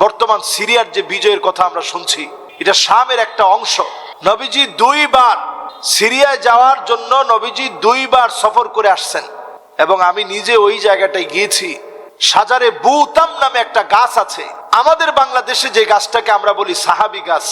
বর্তমান সিরিয়ার যে বিজয়ের কথা আমরা শুনছি, এটা শামের একটা অংশ। নবীজি দুইবার সিরিয়ায় যাওয়ার জন্য নবীজি দুইবার সফর করে আসছেন এবং আমি নিজে ওই জায়গাটায় গিয়েছি। সাজারে বুতাম নামে একটা গাছ আছে। আমাদের বাংলাদেশে যে গাছটাকে আমরা বলি সাহাবি গাছ,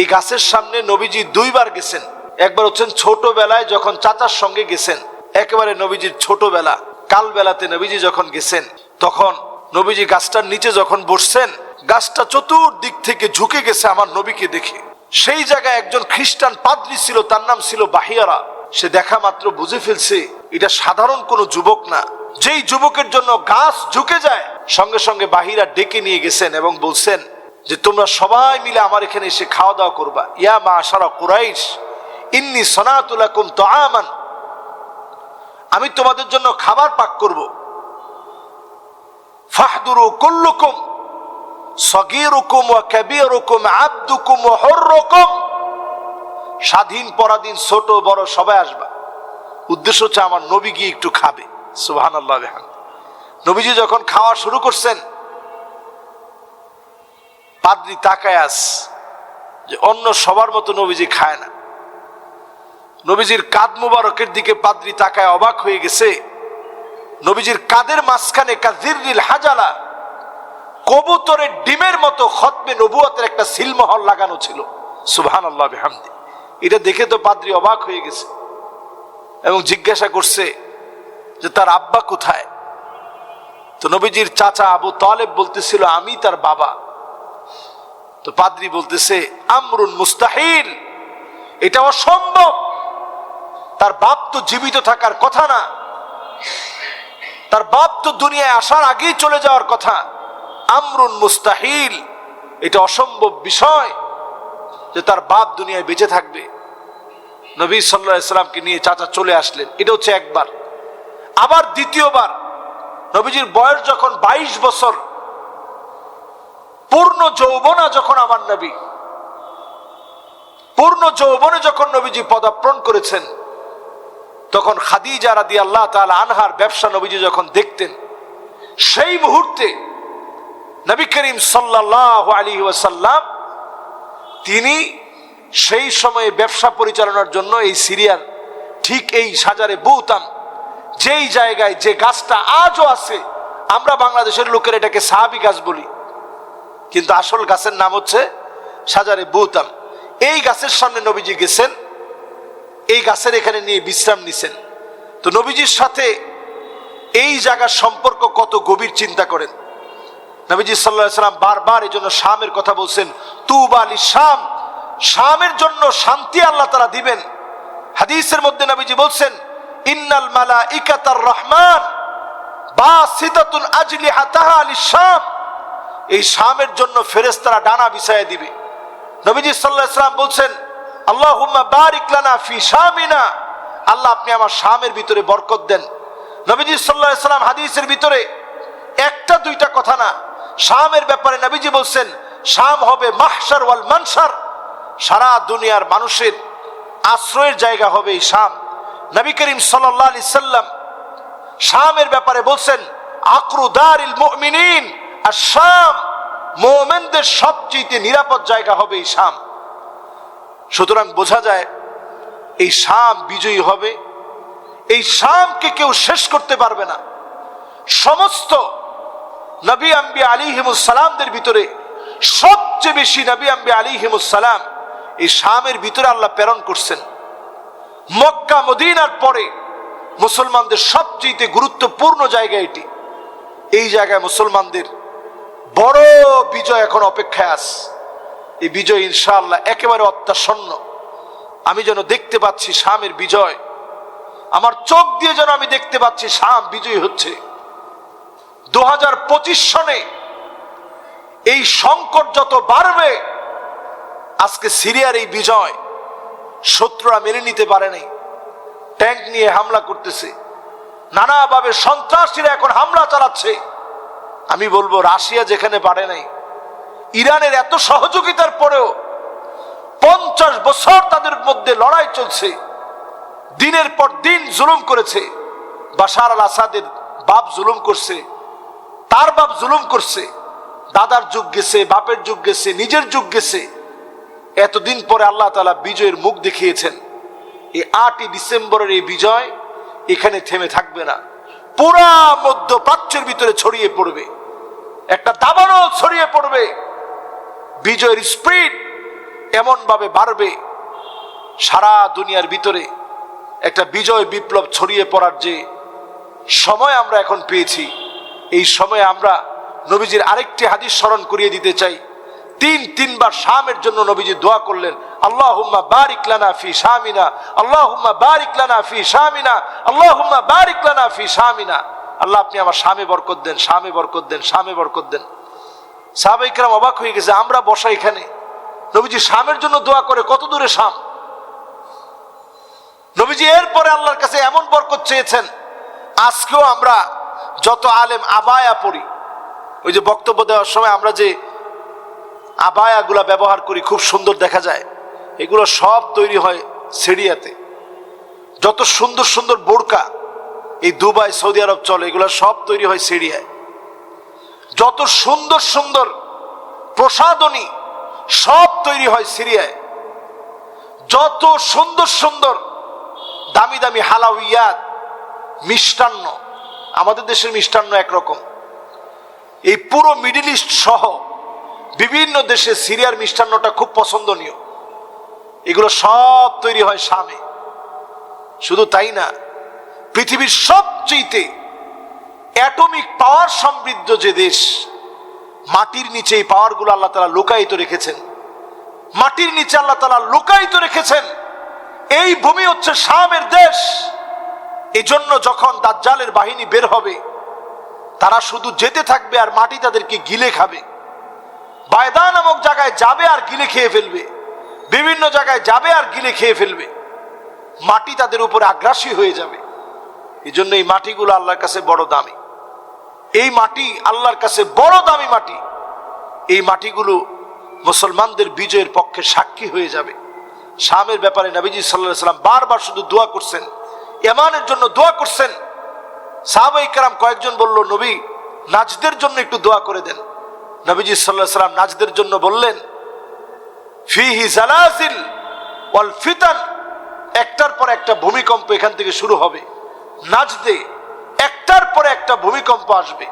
এই গাছের সামনে নবীজি দুইবার গেছেন। একবার হচ্ছেন ছোটবেলায় যখন চাচার সঙ্গে গেছেন, একেবারে নবীজির ছোটবেলা, কালবেলাতে নবীজি যখন গেছেন, তখন নবীজি গাছটার নিচে যখন বসছেন গাছটা চতুর্দিক থেকে ঝুঁকে গেছে আমার নবীকে দেখে। সেই জায়গায় একজন খ্রিস্টান পাদ্রি ছিল, তার নাম ছিল বাহিয়ারা। সে দেখা মাত্র বুঝে ফেলছে, এটা সাধারণ কোনো যুবক না। যেই যুবকের জন্য গাছ ঝুঁকে যায়, সঙ্গে সঙ্গে বাহিরা ডেকে নিয়ে গেছেন এবং বলছেন যে, তোমরা সবাই মিলে আমার এখানে এসে খাওয়া দাওয়া করবা। ইয়া মা সারা কুরাইশ, ইন্নি সনাতুলাকুম তো আমান আমি তোমাদের জন্য খাবার পাক করব। ফাহদুরু কুল্লুকুম। সগীরুকুম ওয়া কাবীরুকুম, আবদুকুম ওয়া হুররুকুম। স্বাধীন পরাধীন ছোট বড় সবাই আসবা। উদ্দেশ্য হচ্ছে আমার নবী গিয়ে একটু খাবে। সুবহানাল্লাহ বিহামদি। নবীজি যখন খাওয়া শুরু করছেন, পাদ্রি তাকায় আস যে অন্য সবার মতো নবীজি খায় না। নবীজির কাদ মুবারকের দিকে পাদ্রি তাকায় অবাক হয়ে গেছে। নবীজির কাদের মাঝখানে কাজিরিল হাজালা কবুতরের ডিমের মতো খতমে নবুয়তের একটা সিলমহল লাগানো ছিল। সুবহান আল্লাহ বিহামদি। এটা দেখে তো পাদ্রি অবাক হয়ে গেছে এবং জিজ্ঞাসা করছে যে, তার আব্বা কোথায়? তো নবীজির চাচা আবু তালেব বলতেছিল, আমি তার বাবা। তো পাদ্রি বলতেছে, আমরুন মুস্তাহিল, এটা অসম্ভব। তার বাপ তো জীবিত থাকার কথা না। তার বাপ তো দুনিয়ায় আসার আগেই চলে যাওয়ার কথা। আমরুন মুস্তাহিল। এটা অসম্ভব বিষয় যে তার বাপ দুনিয়ায় বেঁচে থাকবে। নবী সাল্লাহ ইসলামকে নিয়ে চাচা চলে আসলেন। এটা হচ্ছে একবার। আবার দ্বিতীয়বার নবীজির বয়স যখন ২২ বছর, পূর্ণ যৌবনা যখন আমার নবী, পূর্ণ যৌবনে যখন নবীজি পদার্পণ করেছেন, তখন খাদিজা রাদি আল্লাহ তাআলা আনহার ব্যবসা নবীজি যখন দেখতেন, সেই মুহূর্তে নবী করিম সাল্লাহ আলী ওয়াসাল্লাম তিনি সেই সময়ে ব্যবসা পরিচালনার জন্য এই সিরিয়ার ঠিক এই সাজারে বৌতাম, যেই জায়গায় যে গাছটা আজও আছে, আমরা বাংলাদেশের লোকের এটাকে সাহাবি গাছ বলি। কিন্তু আসল গাছের নাম হচ্ছে সাজারে বৌতাম। এই গাছের সামনে নবীজি গেছেন, এই গাছের এখানে নিয়ে বিশ্রাম নিছেন। তো নবীজির সাথে এই জায়গার সম্পর্ক কত গভীর চিন্তা করেন। নবীজি সাল্লাহ সাল্লাম বারবার এই জন্য শামের কথা বলছেন, তুব আলী শাম। শামের জন্য শান্তি আল্লাহ তারা দিবেন। হাদিসের মধ্যে নবীজি বলছেন, ইন্নাল মালা ইকাতার রহমান বা সিদাতুল আজলি হাতাহা আলী শাম। এই শামের জন্য ফেরেস্তারা ডানা বিছায় দিবে। নবীজি সাল্লাহ সাল্লাম বলছেন আল্লাহ বারিক লানা ফি শামিনা। আল্লাহ আপনি আমার শামের ভিতরে বরকত দেন। নবীজি সাল্লাহ সাল্লাম হাদিসের ভিতরে একটা দুইটা কথা না শামের ব্যাপারে নবীজি বলছেন, শাম হবে মাহসার ওয়াল মানসার সারা দুনিয়ার মানুষের আশ্রয়ের জায়গা হবে এই শাম। নবী করিম সাল্লাহ আলি সাল্লাম শামের ব্যাপারে বলছেন আকরুদার আর শাম মোমেনদের সবচেয়ে নিরাপদ জায়গা হবে এই শাম। সুতরাং বোঝা যায়, এই শাম বিজয়ী হবে, এই শামকে কেউ শেষ করতে পারবে না। সমস্ত নবী আম্বি আলী সালামদের ভিতরে সবচেয়ে বেশি নবী আম্বি আলী সালাম এই শামের ভিতরে আল্লাহ প্রেরণ করছেন। মক্কা, মদিনার পরে মুসলমানদের সবচেয়ে গুরুত্বপূর্ণ জায়গা এটি। এই জায়গায় মুসলমানদের বড় বিজয় এখন অপেক্ষায় আস এই বিজয় ইনশাআল্লাহ একেবারে অত্যাসন্ন। আমি যেন দেখতে পাচ্ছি শামের বিজয়। আমার চোখ দিয়ে যেন আমি দেখতে পাচ্ছি শাম বিজয়ী হচ্ছে। দু হাজার পঁচিশ সনে এই সংকট যত বাড়বে, আজকে সিরিয়ার এই বিজয় শত্রুরা মেনে নিতে পারে নাই। ট্যাঙ্ক নিয়ে হামলা করতেছে। নানাভাবে সন্ত্রাসীরা এখন হামলা চালাচ্ছে। আমি বলব, রাশিয়া যেখানে পারে নাই, ইরানের এত সহযোগিতার পরেও পঞ্চাশ বছর তাদের মধ্যে লড়াই চলছে। দিনের পর দিন জুলুম করেছে। বাশার আল আসাদের বাপ জুলুম করছে। তার বাপ জুলুম করছে, দাদার যুগ গেছে, বাপের যুগ গেছে, নিজের যুগ গেছে। এতদিন পরে আল্লাহ তালা বিজয়ের মুখ দেখিয়েছেন। এই আটই ডিসেম্বরের এই বিজয় এখানে থেমে থাকবে না। পুরা মধ্য প্রাচ্যের ভিতরে ছড়িয়ে পড়বে। একটা দাবানল ছড়িয়ে পড়বে। বিজয়ের স্পিড এমন ভাবে বাড়বে। সারা দুনিয়ার ভিতরে একটা বিজয় বিপ্লব ছড়িয়ে পড়ার যে সময় আমরা এখন পেয়েছি এই সময়ে আমরা নবীজির আরেকটি হাদিস স্মরণ করিয়ে দিতে চাই। তিন, তিনবার শামের জন্য নবীজি দোয়া করলেন আল্লাহ আল্লাহ হুম্মা আল্লাহ হুম্মা আল্লাহ, আপনি আমার স্বামী বরকত দেন স্বামী বরকত দেন স্বামী বরকত দেন। অবাক হয়ে গেছে, আমরা বসা এখানে। নবীজি শামের জন্য দোয়া করে, কত দূরে শাম? নবীজি এরপরে আল্লাহর কাছে এমন বরকত চেয়েছেন, আজকেও আমরা যত আলেম আবায়া পড়ি, ওই যে বক্তব্য দেওয়ার সময় আমরা যে আবায়াগুলা ব্যবহার করি, খুব সুন্দর দেখা যায়। এগুলো সব তৈরি হয় সিরিয়াতে। যত সুন্দর সুন্দর বোরকা, এই দুবাই, সৌদি আরব চলে, এগুলো সব তৈরি হয় সিরিয়ায়। যত সুন্দর সুন্দর প্রসাদনী সব তৈরি হয় সিরিয়ায়। যত সুন্দর সুন্দর দামি দামি হালাউইয়াত, মিষ্টান্ন আমাদের দেশের মিষ্টান্ন একরকম। এই পুরো মিডিল ইস্ট সহ বিভিন্ন দেশে সিরিয়ার মিষ্টান্নটা খুব পছন্দনীয়। এগুলো সব তৈরি হয় শামে। শুধু তাই না, পৃথিবীর সবচেয়ে অ্যাটমিক পাওয়ার সমৃদ্ধ যে দেশ, মাটির নিচে এই পাওয়ারগুলো আল্লাহ তালা লুকায়িত রেখেছেন। মাটির নিচে আল্লাহ তালা লুকায়িত রেখেছেন। এই ভূমি হচ্ছে শামের দেশ। এই জন্য যখন দাজ্জালের বাহিনী বের হবে, তারা শুধু যেতে থাকবে আর মাটি তাদেরকে গিলে খাবে। বায়দা নামক জায়গায় যাবে আর গিলে খেয়ে ফেলবে। বিভিন্ন জায়গায় যাবে আর গিলে খেয়ে ফেলবে। মাটি তাদের উপরে আগ্রাসী হয়ে যাবে। এই জন্য এই মাটিগুলো আল্লাহর কাছে বড় দামি। এই মাটি আল্লাহর কাছে বড় দামি মাটি। এই মাটিগুলো মুসলমানদের বিজয়ের পক্ষে সাক্ষী হয়ে যাবে। শামের ব্যাপারে নবীজি সাল্লাহ সাল্লাম বারবার শুধু দোয়া করছেন এমানের জন্য দোয়া করছেন। সাহাবাই কারাম কয়েকজন বলল, নবী, নাজদের জন্য একটু দোয়া করে দেন। নবীজি সাল্লাহ সাল্লাম নাজদের জন্য বললেন, ফিহি জালাজিল ওয়াল ফিতান। একটার পর একটা ভূমিকম্প এখান থেকে শুরু হবে। নাজদে একটার পরে একটা ভূমিকম্প আসবে।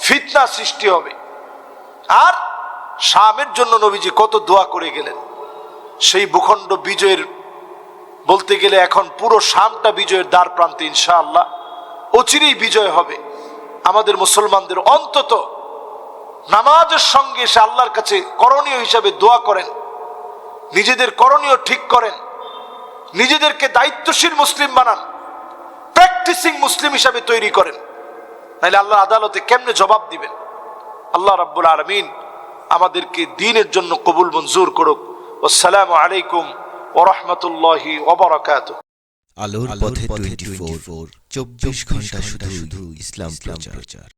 ফিতনা সৃষ্টি হবে। আর শামের জন্য নবীজি কত দোয়া করে গেলেন। সেই ভূখণ্ড বিজয়ের বলতে গেলে এখন পুরো শামটা বিজয়ের দ্বার প্রান্তে, ইনশাআল্লাহ। অচিরেই বিজয় হবে। আমাদের মুসলমানদের অন্তত নামাজের সঙ্গে এসে আল্লাহর কাছে করণীয় হিসাবে দোয়া করেন। নিজেদের করণীয় ঠিক করেন। নিজেদেরকে দায়িত্বশীল মুসলিম বানান। প্র্যাকটিসিং মুসলিম হিসাবে তৈরি করেন। নাহলে আল্লাহ আদালতে কেমনে জবাব দিবেন? আল্লাহ রাব্বুল আলমিন আমাদেরকে দিনের জন্য কবুল মঞ্জুর করুক। আসসালামু আলাইকুম ওরহমতুল্লাহি ওবরাকাত আলোর পথে টোয়েন্টি ফোর। চব্বিশ ঘণ্টা শুধু ইসলাম প্রচার।